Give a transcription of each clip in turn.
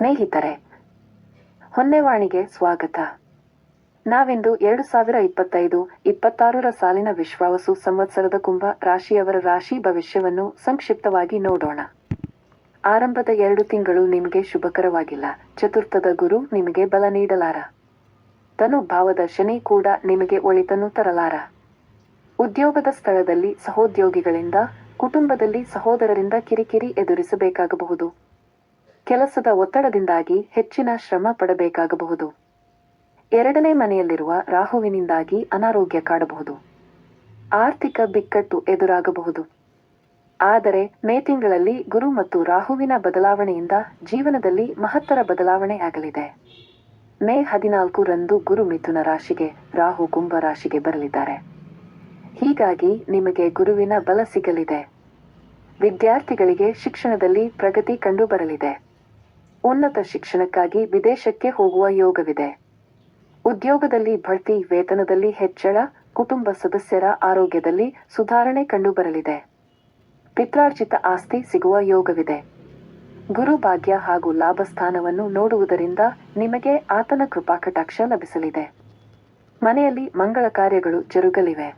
ಸ್ನೇಹಿತರೆ, ಹೊನ್ನೆವಾಣಿಗೆ ಸ್ವಾಗತ. ನಾವಿಂದು ಎರಡು ಸಾವಿರ ಇಪ್ಪತ್ತೈದು, ಇಪ್ಪತ್ತಾರರ ಸಾಲಿನ ವಿಶ್ವಾವಸು ಸಂವತ್ಸರದ ಕುಂಭ ರಾಶಿಯವರ ರಾಶಿ ಭವಿಷ್ಯವನ್ನು ಸಂಕ್ಷಿಪ್ತವಾಗಿ ನೋಡೋಣ. ಆರಂಭದ ಎರಡು ತಿಂಗಳು ನಿಮಗೆ ಶುಭಕರವಾಗಿಲ್ಲ. ಚತುರ್ಥದ ಗುರು ನಿಮಗೆ ಬಲ ನೀಡಲಾರ. ತನು ಭಾವದ ಶನಿ ಕೂಡ ನಿಮಗೆ ಒಳಿತನ್ನು ತರಲಾರ. ಉದ್ಯೋಗದ ಸ್ಥಳದಲ್ಲಿ ಸಹೋದ್ಯೋಗಿಗಳಿಂದ, ಕುಟುಂಬದಲ್ಲಿ ಸಹೋದರರಿಂದ ಕಿರಿಕಿರಿ ಎದುರಿಸಬೇಕಾಗಬಹುದು. ಕೆಲಸದ ಒತ್ತಡದಿಂದಾಗಿ ಹೆಚ್ಚಿನ ಶ್ರಮ ಪಡಬೇಕಾಗಬಹುದು. ಎರಡನೇ ಮನೆಯಲ್ಲಿರುವ ರಾಹುವಿನಿಂದಾಗಿ ಅನಾರೋಗ್ಯ ಕಾಡಬಹುದು. ಆರ್ಥಿಕ ಬಿಕ್ಕಟ್ಟು ಎದುರಾಗಬಹುದು. ಆದರೆ ಮೇ ತಿಂಗಳಲ್ಲಿ ಗುರು ಮತ್ತು ರಾಹುವಿನ ಬದಲಾವಣೆಯಿಂದ ಜೀವನದಲ್ಲಿ ಮಹತ್ತರ ಬದಲಾವಣೆ ಆಗಲಿದೆ. ಮೇ ಹದಿನಾಲ್ಕು ರಂದು ಗುರು ಮಿಥುನ ರಾಶಿಗೆ, ರಾಹು ಕುಂಭ ರಾಶಿಗೆ ಬರಲಿದ್ದಾರೆ. ಹೀಗಾಗಿ ನಿಮಗೆ ಗುರುವಿನ ಬಲ ಸಿಗಲಿದೆ. ವಿದ್ಯಾರ್ಥಿಗಳಿಗೆ ಶಿಕ್ಷಣದಲ್ಲಿ ಪ್ರಗತಿ ಕಂಡುಬರಲಿದೆ. ಉನ್ನತ ಶಿಕ್ಷಣಕ್ಕಾಗಿ ವಿದೇಶಕ್ಕೆ ಹೋಗುವ ಯೋಗವಿದೆ. ಉದ್ಯೋಗದಲ್ಲಿ ಬಡ್ತಿ ವೇತನದಲ್ಲಿ ಹೆಚ್ಚಳ, ಕುಟುಂಬ ಸದಸ್ಯರ ಆರೋಗ್ಯದಲ್ಲಿ ಸುಧಾರಣೆ ಕಂಡುಬರಲಿದೆ. ಪಿತ್ರಾರ್ಜಿತ ಆಸ್ತಿ ಸಿಗುವ ಯೋಗವಿದೆ. ಗುರುಭಾಗ್ಯ ಹಾಗೂ ಲಾಭ ಸ್ಥಾನವನ್ನು ನೋಡುವುದರಿಂದ ನಿಮಗೆ ಆತನ ಕೃಪಾಕಟಾಕ್ಷ ಲಭಿಸಲಿದೆ. ಮನೆಯಲ್ಲಿ ಮಂಗಳ ಕಾರ್ಯಗಳು ಜರುಗಲಿವೆ.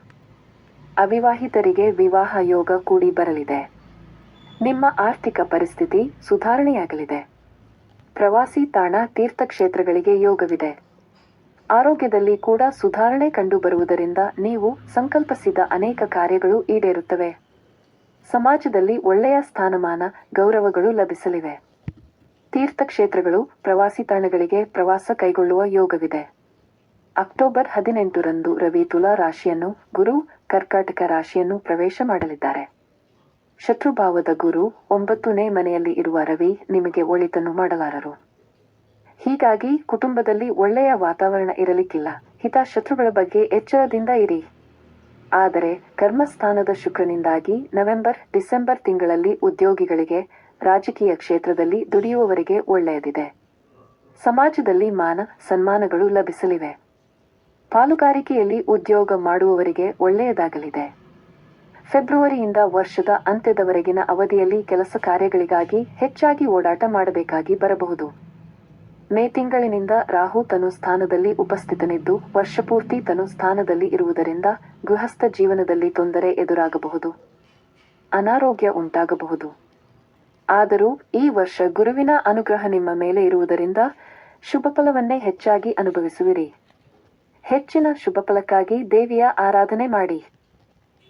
ಅವಿವಾಹಿತರಿಗೆ ವಿವಾಹ ಯೋಗ ಕೂಡಿ ಬರಲಿದೆ. ನಿಮ್ಮ ಆರ್ಥಿಕ ಪರಿಸ್ಥಿತಿ ಸುಧಾರಣೆಯಾಗಲಿದೆ. ಪ್ರವಾಸಿ ತಾಣ ತೀರ್ಥಕ್ಷೇತ್ರಗಳಿಗೆ ಯೋಗವಿದೆ. ಆರೋಗ್ಯದಲ್ಲಿ ಕೂಡ ಸುಧಾರಣೆ ಕಂಡುಬರುವುದರಿಂದ ನೀವು ಸಂಕಲ್ಪಿಸಿದ ಅನೇಕ ಕಾರ್ಯಗಳು ಈಡೇರುತ್ತವೆ. ಸಮಾಜದಲ್ಲಿ ಒಳ್ಳೆಯ ಸ್ಥಾನಮಾನ, ಗೌರವಗಳು ಲಭಿಸಲಿವೆ. ತೀರ್ಥಕ್ಷೇತ್ರಗಳು ಪ್ರವಾಸಿ ತಾಣಗಳಿಗೆ ಪ್ರವಾಸ ಕೈಗೊಳ್ಳುವ ಯೋಗವಿದೆ. ಅಕ್ಟೋಬರ್ ಹದಿನೆಂಟರಂದು ರವಿ ತುಲಾ ರಾಶಿಯನ್ನು, ಗುರು ಕರ್ಕಾಟಕ ರಾಶಿಯನ್ನು ಪ್ರವೇಶ ಮಾಡಲಿದ್ದಾರೆ. ಶತ್ರುಭಾವದ ಗುರು ಒಂಬತ್ತನೇ ಮನೆಯಲ್ಲಿ ಇರುವ ರವಿ ನಿಮಗೆ ಒಳಿತನ್ನು ಮಾಡಲಾರರು. ಹೀಗಾಗಿ ಕುಟುಂಬದಲ್ಲಿ ಒಳ್ಳೆಯ ವಾತಾವರಣ ಇರಲಿಕ್ಕಿಲ್ಲ. ಹಿತ ಶತ್ರುಗಳ ಬಗ್ಗೆ ಎಚ್ಚರದಿಂದ ಇರಿ. ಆದರೆ ಕರ್ಮಸ್ಥಾನದ ಶುಕ್ರನಿಂದಾಗಿ ನವೆಂಬರ್, ಡಿಸೆಂಬರ್ ತಿಂಗಳಲ್ಲಿ ಉದ್ಯೋಗಿಗಳಿಗೆ ರಾಜಕೀಯ ಕ್ಷೇತ್ರದಲ್ಲಿ ದುಡಿಯುವವರಿಗೆ ಒಳ್ಳೆಯದಿದೆ. ಸಮಾಜದಲ್ಲಿ ಮಾನ, ಸನ್ಮಾನಗಳು ಲಭಿಸಲಿವೆ. ಪಾಲುಗಾರಿಕೆಯಲ್ಲಿ ಉದ್ಯೋಗ ಮಾಡುವವರಿಗೆ ಒಳ್ಳೆಯದಾಗಲಿದೆ. ಫೆಬ್ರವರಿಯಿಂದ ವರ್ಷದ ಅಂತ್ಯದವರೆಗಿನ ಅವಧಿಯಲ್ಲಿ ಕೆಲಸ ಕಾರ್ಯಗಳಿಗಾಗಿ ಹೆಚ್ಚಾಗಿ ಓಡಾಟ ಮಾಡಬೇಕಾಗಿ ಬರಬಹುದು. ಮೇ ತಿಂಗಳಿನಿಂದ ರಾಹು ತನು ಸ್ಥಾನದಲ್ಲಿ ಉಪಸ್ಥಿತನಿದ್ದು, ವರ್ಷಪೂರ್ತಿ ತನು ಸ್ಥಾನದಲ್ಲಿ ಇರುವುದರಿಂದ ಗೃಹಸ್ಥ ಜೀವನದಲ್ಲಿ ತೊಂದರೆ ಎದುರಾಗಬಹುದು. ಅನಾರೋಗ್ಯ ಉಂಟಾಗಬಹುದು. ಆದರೂ ಈ ವರ್ಷ ಗುರುವಿನ ಅನುಗ್ರಹ ನಿಮ್ಮ ಮೇಲೆ ಇರುವುದರಿಂದ ಶುಭ ಫಲವನ್ನೇ ಹೆಚ್ಚಾಗಿ ಅನುಭವಿಸುವಿರಿ. ಹೆಚ್ಚಿನ ಶುಭ ಫಲಕ್ಕಾಗಿ ದೇವಿಯ ಆರಾಧನೆ ಮಾಡಿ.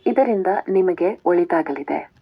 ಇದರಿಂದ ನಿಮಗೆ ಒಳಿತಾಗಲಿದೆ.